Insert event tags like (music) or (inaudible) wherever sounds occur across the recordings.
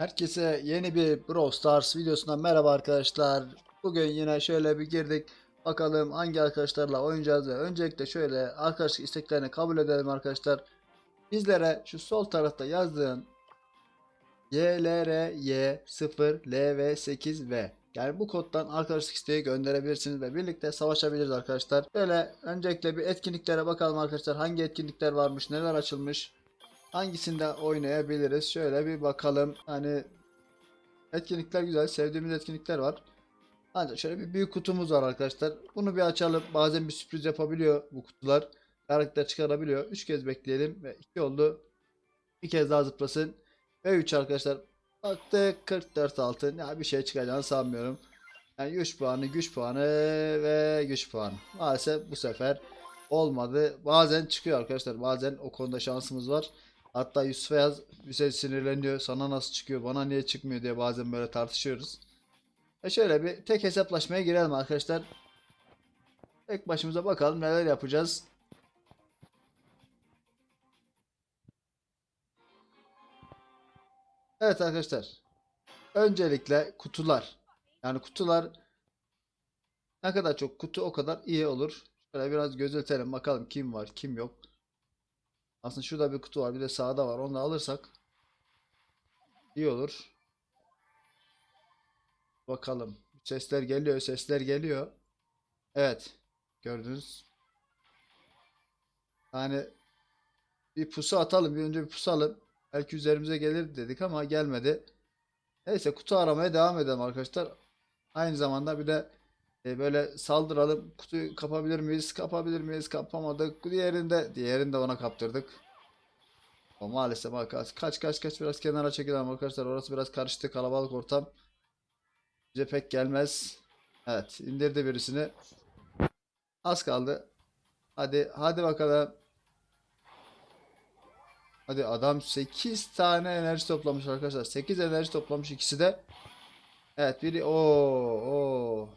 Herkese yeni bir Brawl Stars videosundan merhaba arkadaşlar. Bugün yine şöyle bir girdik. Bakalım hangi arkadaşlarla oynayacağız ve öncelikle şöyle arkadaşlık isteklerini kabul edelim arkadaşlar. Bizlere şu sol tarafta yazdığın YLRY0LV8V yani bu koddan arkadaşlık isteği gönderebilirsiniz ve birlikte savaşabiliriz arkadaşlar. Böyle öncelikle bir etkinliklere bakalım arkadaşlar. Hangi etkinlikler varmış, neler açılmış. Hangisinde oynayabiliriz? Şöyle bir bakalım. Hani etkinlikler güzel. Sevdiğimiz etkinlikler var. Ancak şöyle bir büyük kutumuz var arkadaşlar. Bunu bir açalım. Bazen bir sürpriz yapabiliyor bu kutular. Karakter çıkarabiliyor. 3 kez bekleyelim ve 2 oldu. Bir kez daha zıplasın. Ve 3 arkadaşlar. Baktık 44 altın. Ya bir şey çıkacağını sanmıyorum. Yani güç puanı, güç puanı ve güç puanı. Maalesef bu sefer olmadı. Bazen çıkıyor arkadaşlar. Bazen o konuda şansımız var. Hatta Yusuf Yaz bize sinirleniyor. Sana nasıl çıkıyor, bana niye çıkmıyor diye bazen böyle tartışıyoruz. E şöyle bir tek hesaplaşmaya girelim arkadaşlar. Tek başımıza bakalım neler yapacağız. Evet arkadaşlar. Öncelikle kutular. Yani kutular ne kadar çok kutu o kadar iyi olur. Şöyle biraz gözetelim bakalım kim var kim yok. Aslında şurada bir kutu var bir de sağda var onu da alırsak iyi olur. Bakalım. Sesler geliyor sesler geliyor. Evet. Gördünüz. Yani bir pusu atalım bir önce bir pusalım. Belki üzerimize gelir dedik ama gelmedi. Neyse kutu aramaya devam edelim arkadaşlar. Aynı zamanda bir de e, böyle saldıralım. Kutuyu kapabilir miyiz? Kapabilir miyiz? Kapamadık. Diğerinde diğerinde ona kaptırdık. O maalesef arkadaşlar. Kaç kaç kaç biraz kenara çekelim arkadaşlar. Orası biraz karıştı. Kalabalık ortam. Bize pek gelmez. Evet, indirdi birisini. Az kaldı. Hadi hadi bakalım. Hadi adam 8 tane enerji toplamış arkadaşlar. 8 enerji toplamış ikisi de. Evet biri o o.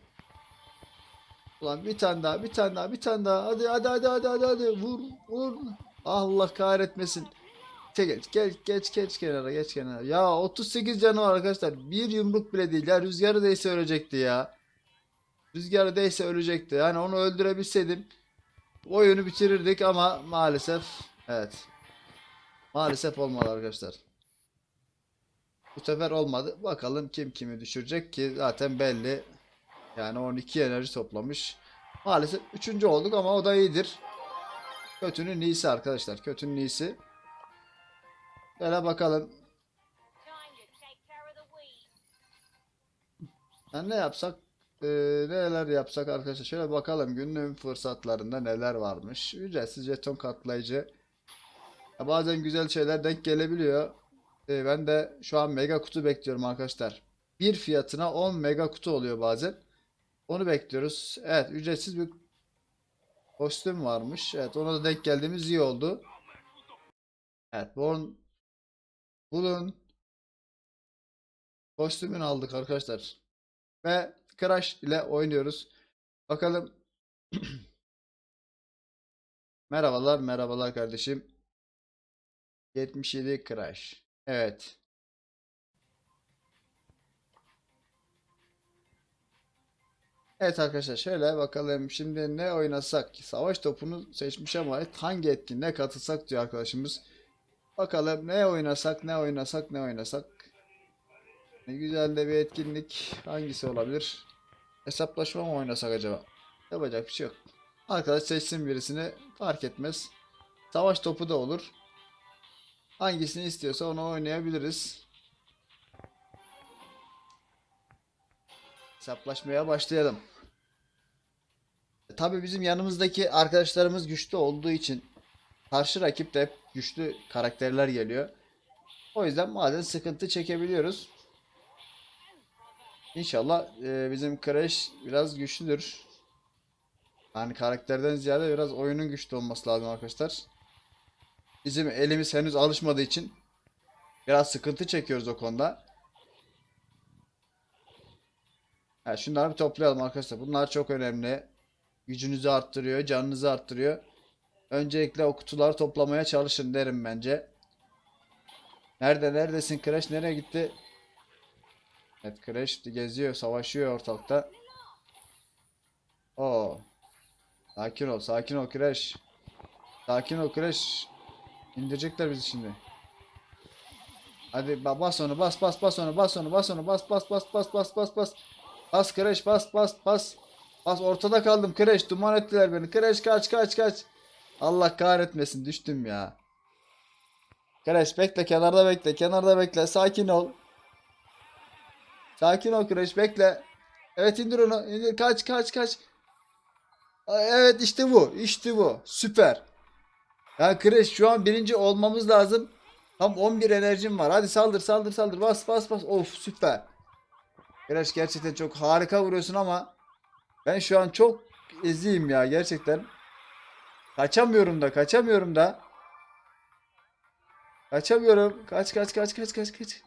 Ulan bir tane daha, bir tane daha, bir tane daha. Hadi hadi hadi hadi hadi hadi vur vur. Allah kahretmesin. Geç geç geç geç geç kenara geç kenara. Ya 38 canı var arkadaşlar. Bir yumruk bile değil. Ya rüzgarı değse ölecekti ya. Rüzgarı değse ölecekti. Yani onu öldürebilseydim oyunu bitirirdik ama maalesef evet. Maalesef olmadı arkadaşlar. Bu sefer olmadı. Bakalım kim kimi düşürecek ki zaten belli. Yani 12 enerji toplamış. Maalesef 3. olduk ama o da iyidir. Kötünün iyisi arkadaşlar. Kötünün iyisi. Şöyle bakalım. Yani ne yapsak? eee, neler yapsak arkadaşlar. Şöyle bakalım günlüğün fırsatlarında neler varmış. Ücretsiz jeton katlayıcı. Ya bazen güzel şeyler denk gelebiliyor. Eee, ben de şu an mega kutu bekliyorum arkadaşlar. Bir fiyatına 10 mega kutu oluyor bazen. Onu bekliyoruz. Evet ücretsiz bir kostüm varmış. Evet ona da denk geldiğimiz iyi oldu. Evet Born Bulun kostümünü aldık arkadaşlar. Ve Crash ile oynuyoruz. Bakalım. (clears throat) Merhabalar, merhabalar kardeşim. 77 Crash. Evet. Evet arkadaşlar şöyle bakalım şimdi ne oynasak savaş topunu seçmiş ama hangi etkinliğe katılsak diyor arkadaşımız. Bakalım ne oynasak ne oynasak ne oynasak. Ne güzel de bir etkinlik hangisi olabilir? Hesaplaşma mı oynasak acaba? Yapacak bir şey yok. Arkadaş seçsin birisini fark etmez. Savaş topu da olur. Hangisini istiyorsa onu oynayabiliriz. Hesaplaşmaya başlayalım. Tabii bizim yanımızdaki arkadaşlarımız güçlü olduğu için karşı rakip de hep güçlü karakterler geliyor. O yüzden bazen sıkıntı çekebiliyoruz. İnşallah e, bizim Crash biraz güçlüdür. Yani karakterden ziyade biraz oyunun güçlü olması lazım arkadaşlar. Bizim elimiz henüz alışmadığı için biraz sıkıntı çekiyoruz o konuda. Ha, şunları bir toplayalım arkadaşlar. Bunlar çok önemli. Gücünüzü arttırıyor, canınızı arttırıyor. Öncelikle o kutuları toplamaya çalışın derim bence. Nerede neredesin Crash nereye gitti? Evet Crash geziyor, savaşıyor ortalıkta. Oo. Sakin ol, sakin ol Crash. Sakin ol Crash. İndirecekler bizi şimdi. Hadi ba- bas onu, bas bas bas onu, bas onu, bas onu, bas bas bas bas bas bas bas. Bas Crash, bas bas bas. Bas ortada kaldım Crash, duman ettiler beni. Crash kaç kaç kaç. Allah kahretmesin düştüm ya. Crash bekle kenarda bekle kenarda bekle sakin ol. Sakin ol Crash bekle. Evet indir onu indir kaç kaç kaç. Evet işte bu işte bu süper. Ya Crash şu an birinci olmamız lazım. Tam 11 enerjim var. Hadi saldır saldır saldır bas bas bas. Of süper. Crash gerçekten çok harika vuruyorsun ama ben şu an çok eziyim ya gerçekten. Kaçamıyorum da kaçamıyorum da. Kaçamıyorum. Kaç kaç kaç kaç kaç kaç.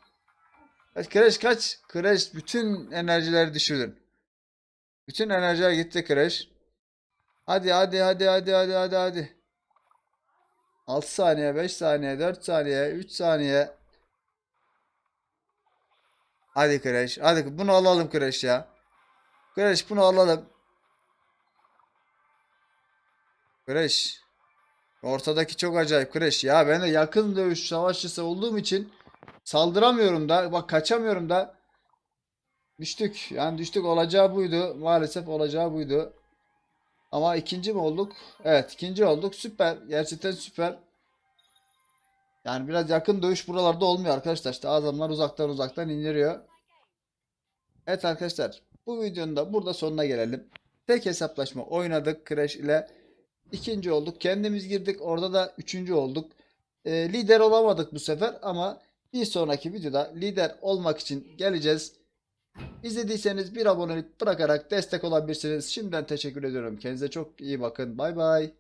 Kaç Crash kaç. Crash bütün enerjileri düşürdün. Bütün enerjiler gitti Crash. Hadi hadi hadi hadi hadi hadi hadi. 6 saniye, 5 saniye, 4 saniye, 3 saniye. Hadi Crash. Hadi bunu alalım Crash ya. Crash bunu alalım. Crash. Ortadaki çok acayip Crash. Ya ben de yakın dövüş savaşçısı olduğum için saldıramıyorum da. Bak kaçamıyorum da. Düştük. Yani düştük olacağı buydu. Maalesef olacağı buydu. Ama ikinci mi olduk? Evet ikinci olduk. Süper. Gerçekten süper. Yani biraz yakın dövüş buralarda olmuyor arkadaşlar. İşte adamlar uzaktan uzaktan indiriyor. Evet arkadaşlar. Bu videonun da burada sonuna gelelim. Tek hesaplaşma oynadık Crash ile. İkinci olduk. Kendimiz girdik. Orada da üçüncü olduk. Ee, lider olamadık bu sefer ama bir sonraki videoda lider olmak için geleceğiz. İzlediyseniz bir abonelik bırakarak destek olabilirsiniz. Şimdiden teşekkür ediyorum. Kendinize çok iyi bakın. Bay bay.